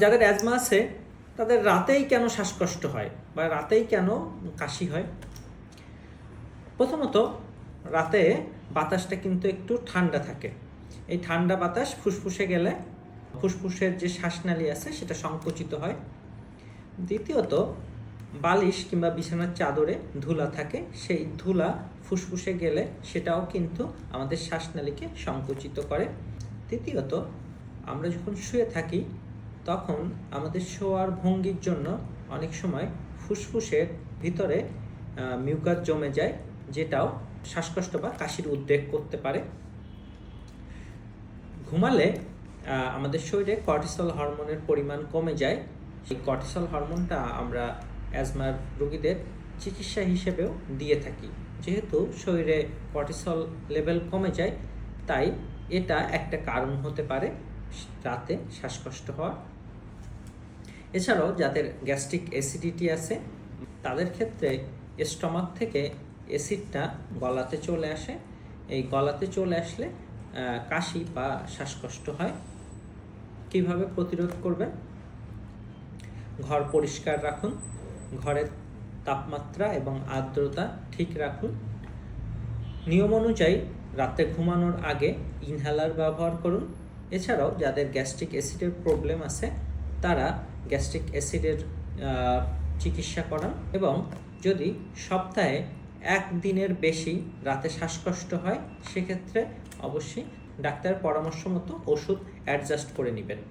যাদের অ্যাজমা আছে, তাদের রাতেই কেন শ্বাসকষ্ট হয় বা রাতেই কেন কাশি হয়? প্রথমত, রাতে বাতাসটা কিন্তু একটু ঠান্ডা থাকে। এই ঠান্ডা বাতাস ফুসফুসে গেলে ফুসফুসের যে শ্বাসনালী আছে, সেটা সংকুচিত হয়। দ্বিতীয়ত, বালিশ কিংবা বিছানার চাদরে ধুলা থাকে। সেই ধুলা ফুসফুসে গেলে সেটাও কিন্তু আমাদের শ্বাসনালীকে সংকুচিত করে। তৃতীয়ত, আমরা যখন শুয়ে থাকি তখন আমাদের শোয়ার ভঙ্গির জন্য অনেক সময় ফুসফুসের ভিতরে মিউকাস জমে যায়, যেটাও শ্বাসকষ্ট বা কাশির উদ্বেগ করতে পারে। ঘুমালে আমাদের শরীরে কর্টিসল হরমোনের পরিমাণ কমে যায়। সেই কর্টিসল হরমোনটা আমরা অ্যাজমার রোগীদের চিকিৎসা হিসেবেও দিয়ে থাকি। যেহেতু শরীরে কর্টিসল লেভেল কমে যায়, তাই এটা একটা কারণ হতে পারে। রাতে শ্বাসকষ্ট হওয়ার। এছাড়াও যাদের গ্যাস্ট্রিক অ্যাসিডিটি আছে, তাদের ক্ষেত্রে স্টমাক থেকে অ্যাসিডটা গলাতে চলে আসে। এই গলাতে চলে আসলে কাশি বা শ্বাসকষ্ট হয়। কীভাবে প্রতিরোধ করবেন? ঘর পরিষ্কার রাখুন। ঘরের তাপমাত্রা এবং আর্দ্রতা ঠিক রাখুন। নিয়ম অনুযায়ী রাতে ঘুমানোর আগে ইনহেলার ব্যবহার করুন। এছাড়াও যাদের গ্যাস্ট্রিক অ্যাসিডের প্রবলেম আছে, তারা গ্যাস্ট্রিক অ্যাসিডের চিকিৎসা করান এবং যদি সপ্তাহে এক দিনের বেশি রাতে শ্বাসকষ্ট হয়, সেক্ষেত্রে অবশ্যই ডাক্তারের পরামর্শ মতো ওষুধ অ্যাডজাস্ট করে নেবেন।